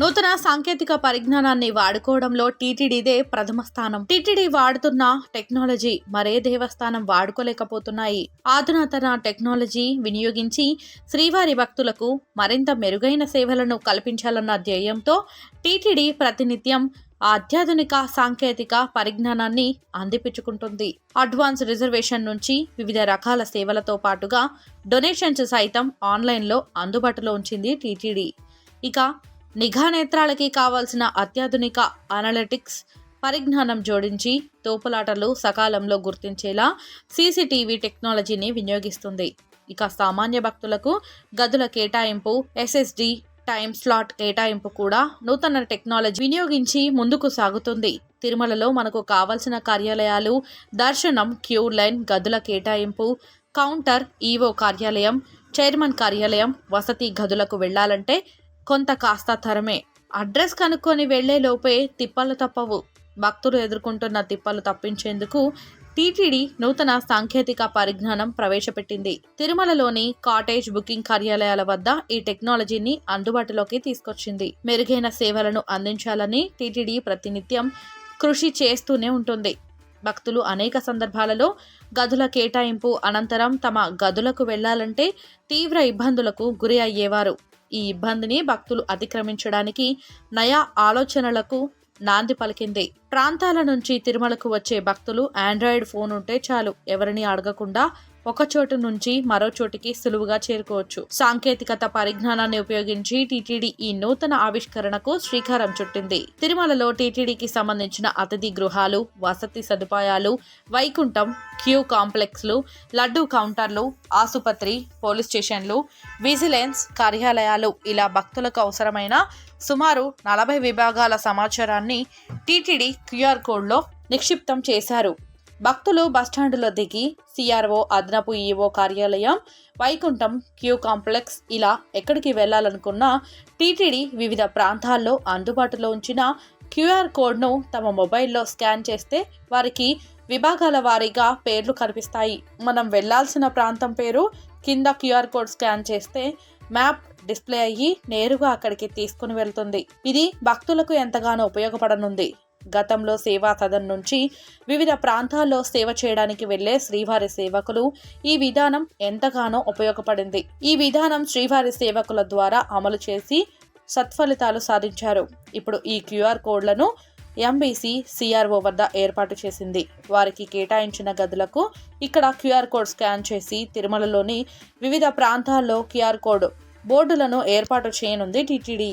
నూతన సాంకేతిక పరిజ్ఞానాన్ని వాడుకోవడంలో టీటీడీదే ప్రథమ స్థానం. టీటీడీ వాడుతున్న టెక్నాలజీ మరే దేవస్థానం వాడుకోలేకపోతున్నాయి. ఆధునాతన టెక్నాలజీ వినియోగించి శ్రీవారి భక్తులకు మరింత మెరుగైన సేవలను కల్పించాలన్న ధ్యేయంతో టీటీడీ ప్రతినిత్యం అత్యాధునిక సాంకేతిక పరిజ్ఞానాన్ని అందిపించుకుంటుంది అడ్వాన్స్ రిజర్వేషన్ నుంచి వివిధ రకాల సేవలతో పాటుగా డొనేషన్స్ సైతం ఆన్లైన్లో అందుబాటులో ఉంచింది టీటీడీ. ఇక నిఘా నేత్రాలకి కావాల్సిన అత్యాధునిక అనలిటిక్స్ పరిజ్ఞానం జోడించి తోపులాటలు సకాలంలో గుర్తించేలా సీసీటీవీ టెక్నాలజీని వినియోగిస్తుంది. ఇక సామాన్య భక్తులకు గదుల కేటాయింపు ఎస్ఎస్డి టైం స్లాట్ కేటాయింపు కూడా నూతన టెక్నాలజీ వినియోగించి ముందుకు సాగుతుంది. తిరుమలలో మనకు కావలసిన కార్యాలయాలు దర్శనం క్యూ లైన్ గదుల కేటాయింపు కౌంటర్ ఈవో కార్యాలయం చైర్మన్ కార్యాలయం వసతి గదులకు వెళ్ళాలంటే కొంత కాస్త తరమే. అడ్రస్ కనుక్కొని వెళ్ళే లోపే తిప్పలు తప్పవు. భక్తులు ఎదుర్కొంటున్న తిప్పలు తప్పించేందుకు టీటీడీ నూతన సాంకేతిక పరిజ్ఞానం ప్రవేశపెట్టింది. తిరుమలలోని కాటేజ్ బుకింగ్ కార్యాలయాల వద్ద ఈ టెక్నాలజీని అందుబాటులోకి తీసుకొచ్చింది. మెరుగైన సేవలను అందించాలని టీటీడీ ప్రతినిత్యం కృషి చేస్తూనే ఉంటుంది. భక్తులు అనేక సందర్భాలలో గదుల కేటాయింపు అనంతరం తమ గదులకు వెళ్ళాలంటే తీవ్ర ఇబ్బందులకు గురి అయ్యేవారు. ఈ ఇబ్బందిని భక్తులు అతిక్రమించడానికి నయా ఆలోచనలకు నాంది పలికింది. ప్రాంతాల నుంచి తిరుమలకు వచ్చే భక్తులు ఆండ్రాయిడ్ ఫోన్ ఉంటే చాలు ఎవరిని అడగకుండా ఒక చోటు నుంచి మరో చోటికి సులువుగా చేరుకోవచ్చు. సాంకేతికత పరిజ్ఞానాన్ని ఉపయోగించి టీటీడీ ఈ నూతన ఆవిష్కరణకు శ్రీకారం చుట్టింది. తిరుమలలో టీటీడీకి సంబంధించిన అతిథి గృహాలు వసతి సదుపాయాలు వైకుంఠం క్యూ కాంప్లెక్స్లు లడ్డూ కౌంటర్లు ఆసుపత్రి పోలీస్ స్టేషన్లు విజిలెన్స్ కార్యాలయాలు ఇలా భక్తులకు అవసరమైన సుమారు నలభై విభాగాల సమాచారాన్ని టీటీడీ క్యూఆర్ కోడ్లో నిక్షిప్తం చేశారు. భక్తులు బస్టాండులో దిగి సిఆర్ఓ అదనపు ఈఓ కార్యాలయం వైకుంఠం క్యూ కాంప్లెక్స్ ఇలా ఎక్కడికి వెళ్ళాలనుకున్నా టీటీడీ వివిధ ప్రాంతాల్లో అందుబాటులో ఉంచిన క్యూఆర్ కోడ్ను తమ మొబైల్లో స్కాన్ చేస్తే వారికి విభాగాల వారీగా పేర్లు కనిపిస్తాయి. మనం వెళ్ళాల్సిన ప్రాంతం పేరు కింద క్యూఆర్ కోడ్ స్కాన్ చేస్తే మ్యాప్ డిస్ప్లే అయ్యి నేరుగా అక్కడికి తీసుకుని వెళ్తుంది. ఇది భక్తులకు ఎంతగానో ఉపయోగపడనుంది. గతంలో సేవా సదన్ నుంచి వివిధ ప్రాంతాల్లో సేవ చేయడానికి వెళ్ళే శ్రీవారి సేవకులు. ఈ విధానం ఎంతగానో ఉపయోగపడింది. ఈ విధానం శ్రీవారి సేవకుల ద్వారా అమలు చేసి సత్ఫలితాలు సాధించారు. ఇప్పుడు ఈ క్యూఆర్ కోడ్లను ఎంబీసీ సిఆర్ఓ వద్ద ఏర్పాటు చేసింది. వారికి కేటాయించిన గదులకు ఇక్కడ క్యూఆర్ కోడ్ స్కాన్ చేసి తిరుమలలోని వివిధ ప్రాంతాల్లో క్యూఆర్ కోడ్ బోర్డులను ఏర్పాటు చేయనుంది టీటీడీ.